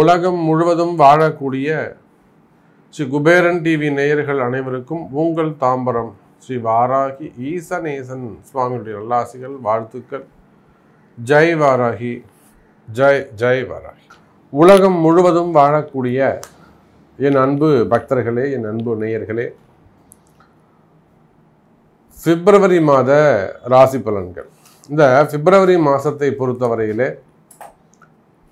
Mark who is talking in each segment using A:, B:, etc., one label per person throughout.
A: உலகம் முழுவதும் வாழக்கூடிய ஸ்ரீ குபேரன் டிவி நேயர்கள் அனைவருக்கும் உங்கள் தாம்பரம் ஸ்ரீ வாராகி ஈசநேசன் சுவாமியுடைய நல்லாசிகள் வாழ்த்துக்கள். ஜெய் வாராகி ஜெய் ஜெய் வாராகி. உலகம் முழுவதும் வாழக்கூடிய என் அன்பு பக்தர்களே என் அன்பு நேயர்களே பிப்ரவரி மாத ராசி பலன்கள். இந்த பிப்ரவரி மாதத்தை பொறுத்தவரையிலே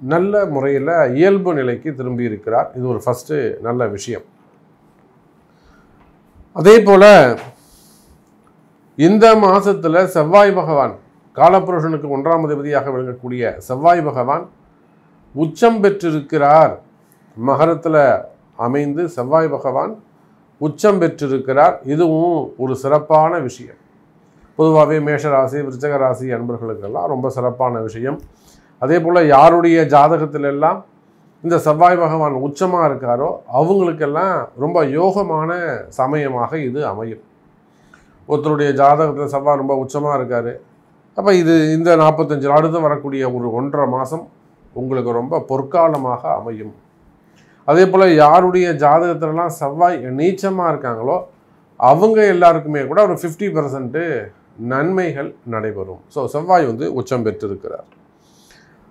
A: நல்ல முறையில் இயல்பு நிலைக்கு திரும்பி இருக்கிறார். இது ஒரு ஃபஸ்ட்டு நல்ல விஷயம். அதே போல் இந்த மாதத்தில் செவ்வாய் பகவான் காலப்புருஷனுக்கு ஒன்றாம் அதிபதியாக விளங்கக்கூடிய செவ்வாய் பகவான் உச்சம் பெற்றிருக்கிறார். மகரத்தில் அமைந்து செவ்வாய் பகவான் உச்சம் பெற்றிருக்கிறார். இதுவும் ஒரு சிறப்பான விஷயம். பொதுவாகவே மேஷராசி விருச்சக ராசி அன்பர்களுக்கெல்லாம் ரொம்ப சிறப்பான விஷயம். அதே போல் யாருடைய ஜாதகத்திலெல்லாம் இந்த செவ்வாய் பகவான் உச்சமாக இருக்காரோ அவங்களுக்கெல்லாம் ரொம்ப யோகமான சமயமாக இது அமையும். ஒருத்தருடைய ஜாதகத்தில் செவ்வாய் ரொம்ப உச்சமாக இருக்கார். அப்போ இது இந்த நாற்பத்தஞ்சு அடுத்து வரக்கூடிய ஒரு ஒன்றரை மாதம் உங்களுக்கு ரொம்ப பொற்காலமாக அமையும். அதே போல் யாருடைய ஜாதகத்திலலாம் செவ்வாய் நீச்சமாக இருக்காங்களோ அவங்க எல்லாருக்குமே கூட ஒரு ஃபிஃப்டி பர்சன்ட்டு நன்மைகள் நடைபெறும். ஸோ செவ்வாய் வந்து உச்சம் பெற்றிருக்கிறார்.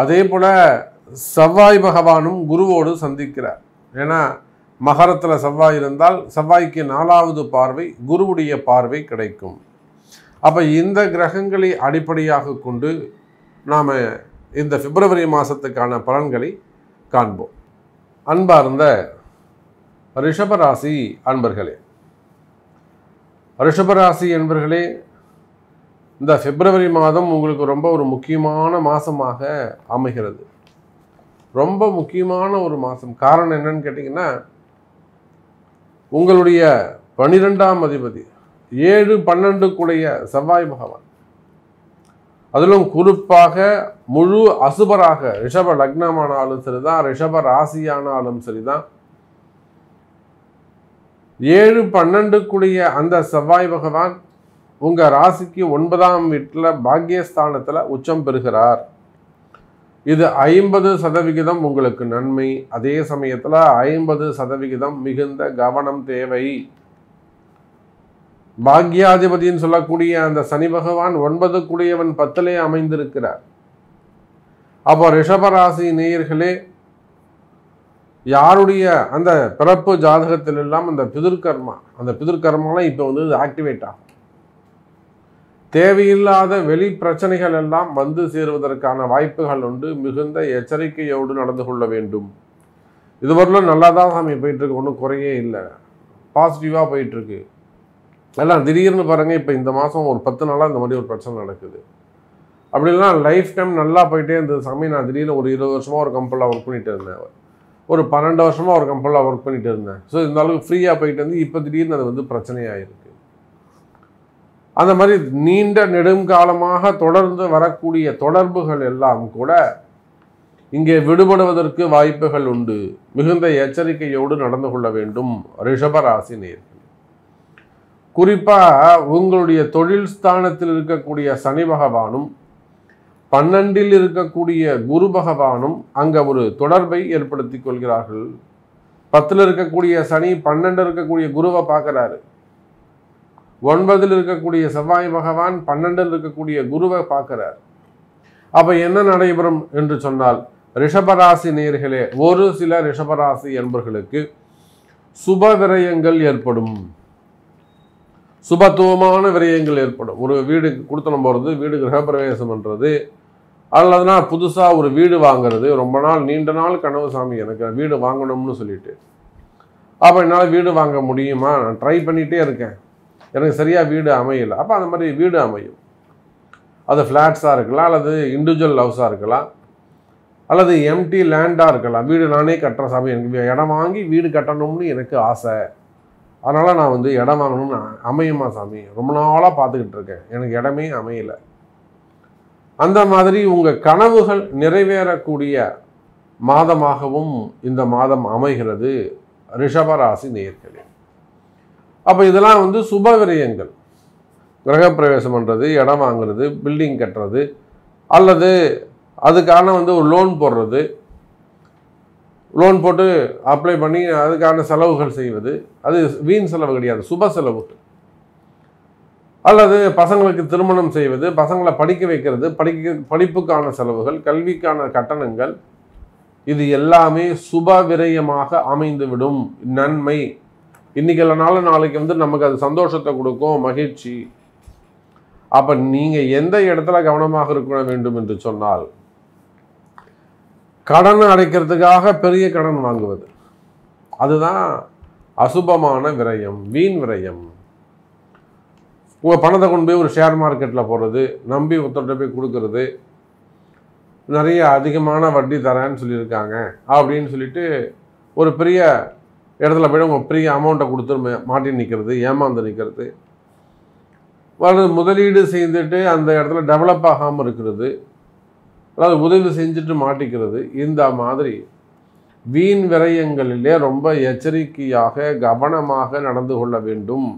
A: அதே போல் செவ்வாய் பகவானும் குருவோடு சந்திக்கிறார். ஏன்னா மகரத்தில் செவ்வாய் இருந்தால் செவ்வாய்க்கு நாலாவது பார்வை குருவுடைய பார்வை கிடைக்கும். அப்போ இந்த கிரகங்களை அடிப்படையாக கொண்டு நாம் இந்த பிப்ரவரி மாதத்துக்கான பலன்களை காண்போம். அன்பார்ந்த ரிஷபராசி அன்பர்களே ரிஷபராசி என்பர்களே இந்த பிப்ரவரி மாதம் உங்களுக்கு ரொம்ப ஒரு முக்கியமான மாதமாக அமைகிறது. ரொம்ப முக்கியமான ஒரு மாதம் காரணம் என்னன்னு கேட்டிங்கன்னா உங்களுடைய பனிரெண்டாம் அதிபதி ஏழு பன்னெண்டுக்குடைய செவ்வாய் பகவான். அதிலும் குறிப்பாக முழு அசுபராக ரிஷப லக்னமானாலும் சரிதான் ரிஷப ராசியானாலும் சரிதான். ஏழு பன்னெண்டுக்குடைய அந்த செவ்வாய் பகவான் உங்கள் ராசிக்கு ஒன்பதாம் வீட்டில் பாக்கியஸ்தானத்தில் உச்சம் பெறுகிறார். இது ஐம்பது சதவிகிதம் உங்களுக்கு நன்மை. அதே சமயத்தில் ஐம்பது சதவிகிதம் மிகுந்த கவனம் தேவை. பாக்யாதிபதின்னு சொல்லக்கூடிய அந்த சனி பகவான் ஒன்பது கூடியவன் பத்திலே அமைந்திருக்கிறார். அப்போ ரிஷபராசி நேயர்களே யாருடைய அந்த பிறப்பு ஜாதகத்தில் எல்லாம் அந்த பிதிர்கர்மா அந்த பிதிர்கர்மாலாம் இப்போ வந்து ஆக்டிவேட் ஆகும். தேவையில்லாத வெளி பிரச்சனைகள் எல்லாம் வந்து சேருவதற்கான வாய்ப்புகள் உண்டு. மிகுந்த எச்சரிக்கையோடு நடந்து கொள்ள வேண்டும். இதுவரையிலும் நல்லா தான் சாமி போயிட்டுருக்கு. ஒன்றும் குறையே இல்லை. பாசிட்டிவாக போயிட்டுருக்கு. எல்லாம் திடீர்னு பாருங்கள் இப்போ இந்த மாதம் ஒரு பத்து நாளாக இந்த மாதிரி ஒரு பிரச்சனை நடக்குது. அப்படிலாம் லைஃப் டைம் நல்லா போயிட்டே இருந்தது. சாமி நான் திடீர்னு ஒரு இருபது வருஷமாக ஒரு கம்பெனியில் ஒர்க் பண்ணிட்டு இருந்தேன். ஒரு பன்னெண்டு வருஷமாக ஒரு கம்பெனியில் ஒர்க் பண்ணிட்டு இருந்தேன். ஸோ இந்த அளவுக்கு ஃப்ரீயாக போயிட்டு வந்து இப்போ திடீர்னு அது வந்து பிரச்சனையாயிருக்கு. அந்த மாதிரி நீண்ட நெடுங்காலமாக தொடர்ந்து வரக்கூடிய தொடர்புகள் எல்லாம் கூட இங்கே விடுபடுவதற்கு வாய்ப்புகள் உண்டு. மிகுந்த எச்சரிக்கையோடு நடந்து கொள்ள வேண்டும் ரிஷபராசி நேர்கள். குறிப்பாக உங்களுடைய தொழில் ஸ்தானத்தில் இருக்கக்கூடிய சனி பகவானும் பன்னெண்டில் இருக்கக்கூடிய குரு பகவானும் அங்கே ஒரு தொடர்பை ஏற்படுத்தி கொள்கிறார்கள். பத்தில் இருக்கக்கூடிய சனி பன்னெண்டு இருக்கக்கூடிய குருவை பார்க்குறாரு. ஒன்பதில் இருக்கக்கூடிய செவ்வாய் பகவான் பன்னெண்டில் இருக்கக்கூடிய குருவை பார்க்கிறார். அப்போ என்ன நடைபெறும் என்று சொன்னால் ரிஷபராசி நேர்களே ஒரு சில ரிஷபராசி என்பர்களுக்கு சுப விரயங்கள் ஏற்படும். சுபத்துவமான விரயங்கள் ஏற்படும். ஒரு வீடு கொடுத்தனம் போகிறது வீடு கிரகப்பிரவேசம் பண்ணுறது அல்லதுனா புதுசாக ஒரு வீடு வாங்குறது ரொம்ப நாள் நீண்ட நாள் கனவு சாமி எனக்கு வீடு வாங்கணும்னு சொல்லிட்டு. அப்போ என்னால் வீடு வாங்க முடியுமா? நான் ட்ரை பண்ணிகிட்டே இருக்கேன். எனக்கு சரியாக வீடு அமையலை. அப்போ அந்த மாதிரி வீடு அமையும். அது ஃப்ளாட்ஸாக இருக்கலாம் அல்லது இண்டிவிஜுவல் ஹவுஸாக இருக்கலாம் அல்லது எம்டி லேண்டாக இருக்கலாம். வீடு நானே கட்டுற சாமி எனக்கு இடம் வாங்கி வீடு கட்டணும்னு எனக்கு ஆசை. அதனால் நான் வந்து இடம் வாங்கணும்னு அமையுமா சாமி? ரொம்ப நாளாக பார்த்துக்கிட்டு இருக்கேன். எனக்கு இடமே அமையலை. அந்த மாதிரி உங்கள் கனவுகள் நிறைவேறக்கூடிய மாதமாகவும் இந்த மாதம் அமைகிறது ரிஷபராசி நேர்களே அப்போ இதெல்லாம் வந்து சுப விரயங்கள் கிரகப்பிரவேசம் பண்ணுறது இடம் வாங்குறது பில்டிங் கட்டுறது அல்லது அதுக்கான வந்து ஒரு லோன் போடுறது. லோன் போட்டு அப்ளை பண்ணி அதுக்கான செலவுகள் செய்வது. அது வீண் செலவு கிடையாது சுப செலவு. அல்லது பசங்களுக்கு திருமணம் செய்வது பசங்களை படிக்க வைக்கிறது படிக்க படிப்புக்கான செலவுகள் கல்விக்கான கட்டணங்கள். இது எல்லாமே சுப விரயமாக அமைந்துவிடும். நன்மை. இன்றைக்கி இல்லைனால நாளைக்கு வந்து நமக்கு அது சந்தோஷத்தை கொடுக்கும் மகிழ்ச்சி. அப்போ நீங்கள் எந்த இடத்துல கவனமாக இருக்க வேண்டும் என்று சொன்னால் கடன் அடைக்கிறதுக்காக பெரிய கடன் வாங்குவது. அதுதான் அசுபமான விரயம் வீண் விரயம். உங்கள் பணத்தை கொண்டு போய் ஒரு ஷேர் மார்க்கெட்டில் போடுறது நம்பி ஒருத்தர்கிட்ட போய் கொடுக்கறது நிறைய அதிகமான வட்டி தரேன்னு சொல்லியிருக்காங்க அப்படின்னு சொல்லிட்டு ஒரு பெரிய இடத்துல போய் உங்கள் பெரிய அமௌண்ட்டை கொடுத்து மாட்டி நிற்கிறது ஏமாந்து நிற்கிறது அல்லது முதலீடு செய்துட்டு அந்த இடத்துல டெவலப் ஆகாமல் இருக்கிறது. அதாவது உதவி செஞ்சுட்டு மாட்டிக்கிறது. இந்த மாதிரி வீண் விரயங்களிலே ரொம்ப எச்சரிக்கையாக கவனமாக நடந்து கொள்ள வேண்டும்.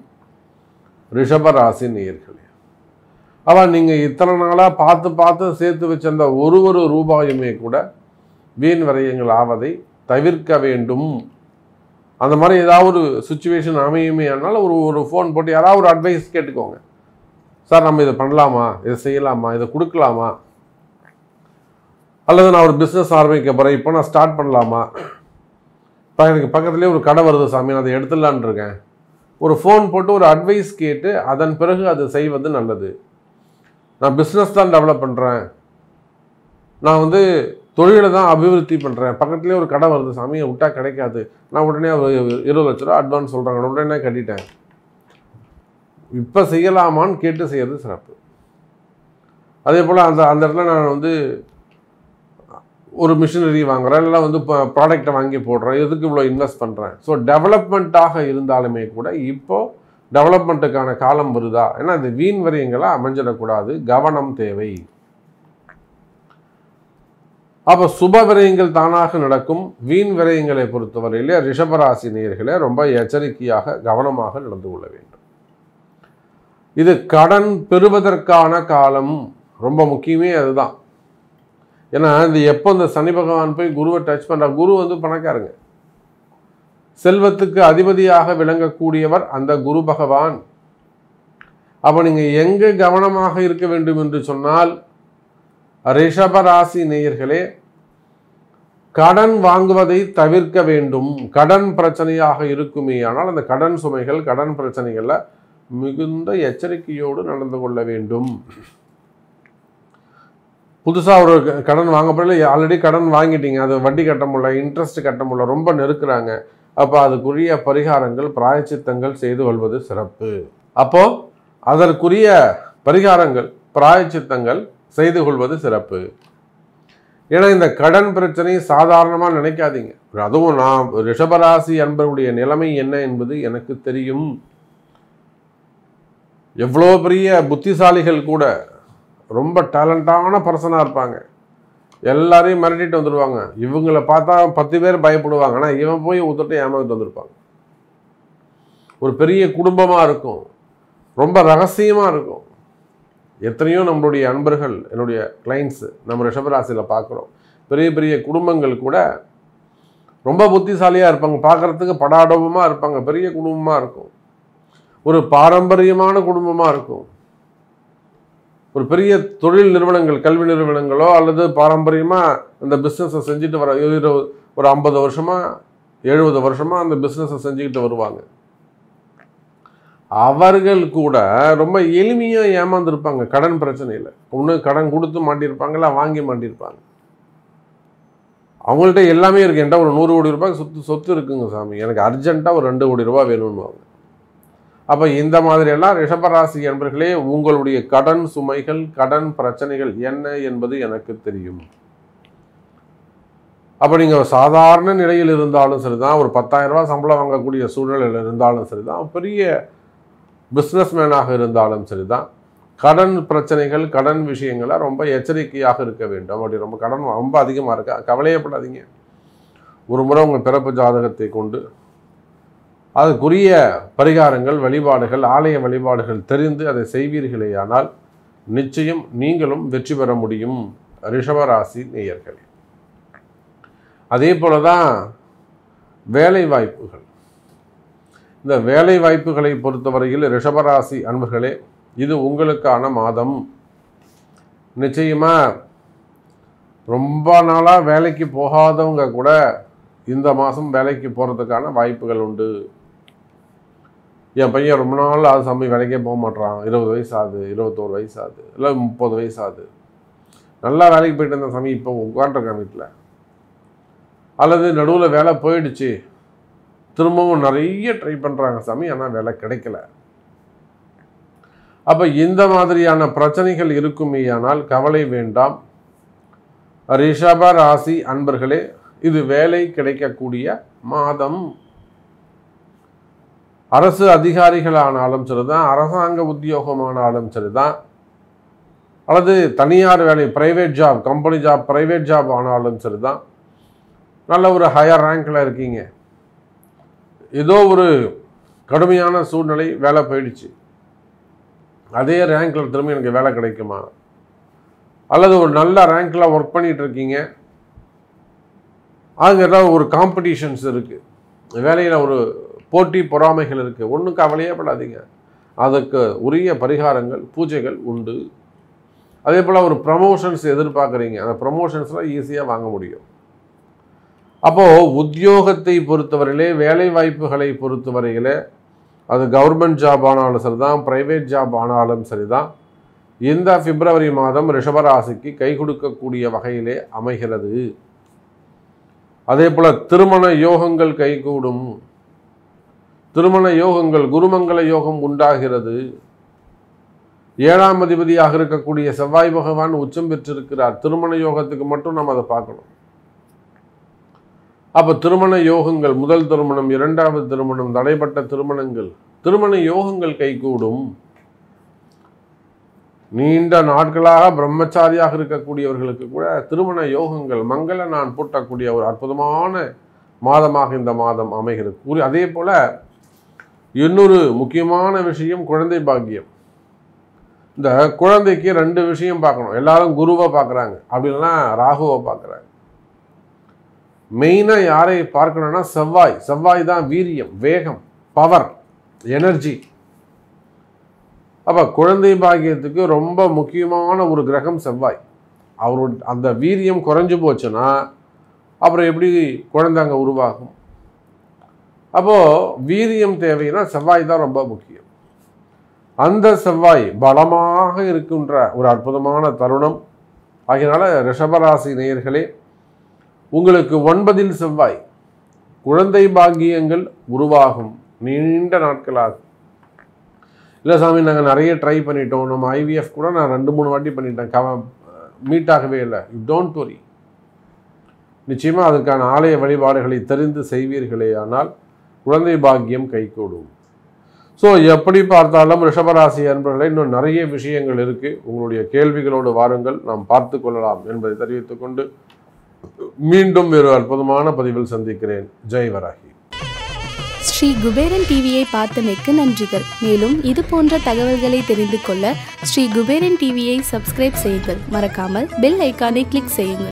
A: ரிஷபராசி நேயர்களே. அவன் நீங்கள் இத்தனை நாளாக பார்த்து பார்த்து சேர்த்து வச்சிருந்த ஒரு ஒரு ரூபாயுமே கூட வீண் விரயங்கள் ஆவதை தவிர்க்க வேண்டும். அந்த மாதிரி ஏதாவது ஒரு சுச்சுவேஷன் அமையுமே ஆனால் ஒரு ஒரு ஃபோன் போட்டு யாராவது ஒரு அட்வைஸ் கேட்டுக்கோங்க. சார் நம்ம இதை பண்ணலாமா? இதை செய்யலாமா? இதை கொடுக்கலாமா? அல்லது நான் ஒரு பிஸ்னஸ் ஆரம்பிக்க போகிறேன் இப்போ நான் ஸ்டார்ட் பண்ணலாமா? இப்போ எனக்கு பக்கத்துலேயே ஒரு கடை வருது சாமி. நான் அதை எடுத்துடலான்னு இருக்கேன். ஒரு ஃபோன் போட்டு ஒரு அட்வைஸ் கேட்டு அதன் பிறகு அதை செய்வது நல்லது. நான் பிஸ்னஸ் தான் டெவலப் பண்ணுறேன் நான் வந்து தொழிலை தான் அபிவிருத்தி பண்ணுறேன் பக்கத்துலேயே ஒரு கடை வருது சாமி விட்டா கிடைக்காது. நான் உடனே ஒரு இருபது லட்ச ரூபா அட்வான்ஸ் சொல்கிறாங்க உடனே கட்டிட்டேன். இப்போ செய்யலாமான்னு கேட்டு செய்கிறது சிறப்பு. அதே போல் அந்த அந்த இடத்துல நான் வந்து ஒரு மிஷினரி வாங்குகிறேன் இல்லை வந்து இப்போ ப்ராடக்டை வாங்கி போடுறேன். எதுக்கு இவ்வளோ இன்வெஸ்ட் பண்ணுறேன் ஸோ டெவலப்மெண்ட்டாக இருந்தாலுமே கூட இப்போது டெவலப்மெண்ட்டுக்கான காலம் வருதா? ஏன்னா இந்த வீண் வரியங்களாக அமைஞ்சிடக்கூடாது. கவனம் தேவை. அப்போ சுப விரயங்கள் தானாக நடக்கும். வீண் விரயங்களை பொறுத்தவரையிலே ரிஷபராசி நேர்களை ரொம்ப எச்சரிக்கையாக கவனமாக நடந்து கொள்ள வேண்டும். இது கடன் பெறுவதற்கான காலம் ரொம்ப முக்கியமே அதுதான். ஏன்னா இந்த எப்போ இந்த சனி பகவான் போய் குருவை டச் பண்ணுற குரு வந்து பணக்காரங்க. செல்வத்துக்கு அதிபதியாக விளங்கக்கூடியவர் அந்த குரு பகவான். அப்போ நீங்கள் எங்கே கவனமாக இருக்க வேண்டும் என்று சொன்னால் ரிஷபராசி நேயர்களே கடன் வாங்குவதை தவிர்க்க வேண்டும். கடன் பிரச்சனையாக இருக்குமே ஆனால் அந்த கடன் சுமைகள் கடன் பிரச்சனைகளில் மிகுந்த எச்சரிக்கையோடு நடந்து கொள்ள வேண்டும். புதுசாக ஒரு க- கடன் வாங்க போல ஆல்ரெடி கடன் வாங்கிட்டீங்க. அது வட்டி கட்ட முடியல இன்ட்ரெஸ்ட் கட்ட முடியல ரொம்ப நெருக்கிறாங்க. அப்போ அதுக்குரிய பரிகாரங்கள் பிராயச்சித்தங்கள் செய்து கொள்வது சிறப்பு. அப்போது அதற்குரிய பரிகாரங்கள் பிராயச்சித்தங்கள் செய்து கொள்வது சிறப்பு. ஏன்னா இந்த கடன் பிரச்சனை சாதாரணமாக நினைக்காதீங்க. அதுவும் நான் ரிஷபராசி அன்பருடைய நிலைமை என்ன என்பது எனக்கு தெரியும். எவ்வளோ பெரிய புத்திசாலிகள் கூட ரொம்ப டேலண்டான பர்சனாக இருப்பாங்க. எல்லாரையும் மிரட்டிட்டு வந்துடுவாங்க இவங்கள பார்த்தா பத்து பேர் பயப்படுவாங்க. ஆனால் இவன் போய் ஒருத்தட்ட ஏமாந்துட்டு வந்திருப்பாங்க. ஒரு பெரிய குடும்பமாக இருக்கும். ரொம்ப ரகசியமாக இருக்கும். எத்தனையோ நம்மளுடைய அன்பர்கள் என்னுடைய கிளைண்ட்ஸு நம்ம ரிஷபராசியில் பார்க்குறோம். பெரிய பெரிய குடும்பங்கள் கூட ரொம்ப புத்திசாலியாக இருப்பாங்க. பார்க்குறதுக்கு படாடோபமாக இருப்பாங்க. பெரிய குடும்பமாக இருக்கும். ஒரு பாரம்பரியமான குடும்பமாக இருக்கும். ஒரு பெரிய தொழில் நிறுவனங்கள் கல்வி நிறுவனங்களோ அல்லது பாரம்பரியமாக அந்த பிஸ்னஸை செஞ்சுட்டு வர ஒரு ஐம்பது வருஷமாக எழுபது வருஷமாக அந்த பிஸ்னஸை செஞ்சுக்கிட்டு வருவாங்க. அவர்கள் கூட ரொம்ப எளிமையாக ஏமாந்துருப்பாங்க கடன் பிரச்சனையில். ஒன்று கடன் கொடுத்து மாட்டியிருப்பாங்களா வாங்கி மாட்டியிருப்பாங்க. அவங்கள்ட்ட எல்லாமே இருக்கு. என்கிட்ட ஒரு நூறு கோடி ரூபாய் சொத்து சொத்து இருக்குங்க சாமி. எனக்கு அர்ஜென்ட்டாக ஒரு ரெண்டு கோடி ரூபாய் வேணும்னுவாங்க. அப்போ இந்த மாதிரியெல்லாம் ரிஷபராசி என்பர்களே உங்களுடைய கடன் சுமைகள் கடன் பிரச்சனைகள் என்ன என்பது எனக்கு தெரியும். அப்போ நீங்கள் சாதாரண நிலையில் இருந்தாலும் சரி தான் ஒரு பத்தாயிரம் ரூபா சம்பளம் வாங்கக்கூடிய சூழ்நிலையில் இருந்தாலும் சரி தான் பெரிய பிஸ்னஸ் மேனாக இருந்தாலும் சரிதான். கடன் பிரச்சனைகள் கடன் விஷயங்களை ரொம்ப எச்சரிக்கையாக இருக்க வேண்டும். அப்படி ரொம்ப கடன் ரொம்ப அதிகமாக இருக்கா கவலையப்படாதீங்க. ஒரு முறை உங்கள் பிறப்பு ஜாதகத்தை கொண்டு அதுக்குரிய பரிகாரங்கள் வழிபாடுகள் ஆலய வழிபாடுகள் தெரிந்து அதை செய்வீர்களேயானால் நிச்சயம் நீங்களும் வெற்றி பெற முடியும். ரிஷபராசி நேயர்களே. அதே போல தான் வேலை வாய்ப்புகள் இந்த வேலை வாய்ப்புகளை பொறுத்தவரையில் ரிஷபராசி அன்பர்களே இது உங்களுக்கான மாதம். நிச்சயமாக ரொம்ப நாளாக வேலைக்கு போகாதவங்க கூட இந்த மாதம் வேலைக்கு போகிறதுக்கான வாய்ப்புகள் உண்டு. என் பையன் ரொம்ப நாள் அது சமயம் வேலைக்கே போக மாட்டான் இருபது வயசு ஆகுது இருபத்தோரு வயசு ஆகுது இல்லை முப்பது வயசு ஆகுது. நல்லா வேலைக்கு போயிட்டு இருந்த சமயம் இப்போ உட்காந்துருக்கேன் வீட்டில். அல்லது நடுவில் வேலை போயிடுச்சு. திரும்பவும் நிறைய ட்ரை பண்ணுறாங்க சாமி ஆனால் வேலை கிடைக்கல. அப்போ இந்த மாதிரியான பிரச்சனைகள் இருக்குமேயானால் கவலை வேண்டாம். ரிஷப ராசி அன்பர்களே இது வேலை கிடைக்கக்கூடிய மாதம். அரசு அதிகாரிகளானாலும் சரிதான் அரசாங்க உத்தியோகமானாலும் சரிதான். அல்லது தனியார் வேலை private job company job private job ஆனாலும் சரிதான். நல்ல ஒரு ஹையர் ரேங்கில் இருக்கீங்க. ஏதோ ஒரு கடுமையான சூழ்நிலை வேலை போயிடுச்சு. அதே ரேங்க்கில் திரும்ப எனக்கு வேலை கிடைக்குமா? அல்லது ஒரு நல்ல ரேங்க்கில் ஒர்க் பண்ணிகிட்டு இருக்கீங்க? அங்கே ஒரு காம்படிஷன்ஸ் இருக்குது வேலையில் ஒரு போட்டி பொறாமைகள் இருக்குது ஒன்றும் கவலையே படாதீங்க. அதுக்கு உரிய பரிகாரங்கள் பூஜைகள் உண்டு. அதே போல் ஒரு ப்ரமோஷன்ஸ் எதிர்பார்க்குறீங்க. அந்த ப்ரமோஷன்ஸ்லாம் ஈஸியாக வாங்க முடியும். அப்போது உத்தியோகத்தை பொறுத்தவரையிலே வேலை வாய்ப்புகளை பொறுத்தவரையிலே அது கவர்மெண்ட் ஜாப் ஆனாலும் சரி தான் ப்ரைவேட் ஜாப் ஆனாலும் சரி தான் இந்த பிப்ரவரி மாதம் ரிஷபராசிக்கு கை கொடுக்கக்கூடிய வகையிலே அமைகிறது. அதே போல் திருமண யோகங்கள் கைகூடும். திருமண யோகங்கள் குருமங்கள யோகம் உண்டாகிறது. ஏழாம் அதிபதியாக இருக்கக்கூடிய செவ்வாய் பகவான் உச்சம் பெற்றிருக்கிறார். திருமண யோகத்துக்கு மட்டும் நம்ம அதை பார்க்கணும். அப்போ திருமண யோகங்கள் முதல் திருமணம் இரண்டாவது திருமணம் தடைப்பட்ட திருமணங்கள் திருமண யோகங்கள் கைகூடும். நீண்ட நாட்களாக பிரம்மச்சாரியாக இருக்கக்கூடியவர்களுக்கு கூட திருமண யோகங்கள் மங்கள நான் பூட்டக்கூடிய ஒரு அற்புதமான மாதமாக இந்த மாதம் அமைகிறது. கூறி அதே போல இன்னொரு முக்கியமான விஷயம் குழந்தை பாக்கியம். இந்த குழந்தைக்கு ரெண்டு விஷயம் பார்க்கணும். எல்லாரும் குருவை பார்க்குறாங்க. அப்படின்னா ராகுவை பார்க்குறாங்க. மெயினாக யாரை பார்க்கணும்னா செவ்வாய். செவ்வாய் தான் வீரியம் வேகம் பவர் எனர்ஜி அப்போ குழந்தை பாக்கியத்துக்கு ரொம்ப முக்கியமான ஒரு கிரகம் செவ்வாய். அவரோட அந்த வீரியம் குறைஞ்சு போச்சுன்னா அப்புறம் எப்படி குழந்தை அங்கே உருவாகும்? அப்போது வீரியம் தேவைன்னா செவ்வாய் தான் ரொம்ப முக்கியம். அந்த செவ்வாய் பலமாக இருக்கின்ற ஒரு அற்புதமான தருணம். ஆகையினால ரிஷபராசி நேயர்களே உங்களுக்கு ஒன்பதில் செவ்வாய். குழந்தை பாக்கியங்கள் உருவாகும். நீண்ட நாட்களாகும். இல்லை சாமி நாங்கள் நிறைய ட்ரை பண்ணிட்டோம். நம்ம ஐவிஎஃப் கூட நான் ரெண்டு மூணு வாட்டி பண்ணிட்டேன். கவ மீட் ஆகவே இல்லை. யூ டோன்ட் வரி நிச்சயமாக அதுக்கான ஆலய வழிபாடுகளை தெரிந்து செய்வீர்களே ஆனால் குழந்தை பாக்கியம் கைகூடும். ஸோ எப்படி பார்த்தாலும் ரிஷபராசி அன்பர்களை இன்னும் நிறைய விஷயங்கள் இருக்குது உங்களுடைய கேள்விகளோடு வாருங்கள். நாம் பார்த்து கொள்ளலாம் என்பதை தெரிவித்துக்கொண்டு மீண்டும் வேறு அற்புதமான பதிவில் சந்திக்கிறேன். ஜெய் வராகி.
B: ஸ்ரீ குபேரன் டிவியை பார்த்தமைக்கு நன்றிகள். மேலும் இது போன்ற தகவல்களை தெரிந்து கொள்ள ஸ்ரீ குபேரன் டிவியை சப்ஸ்கிரைப் செய்யுங்கள். மறக்காமல் பெல் ஐக்கானை கிளிக் செய்யுங்கள்.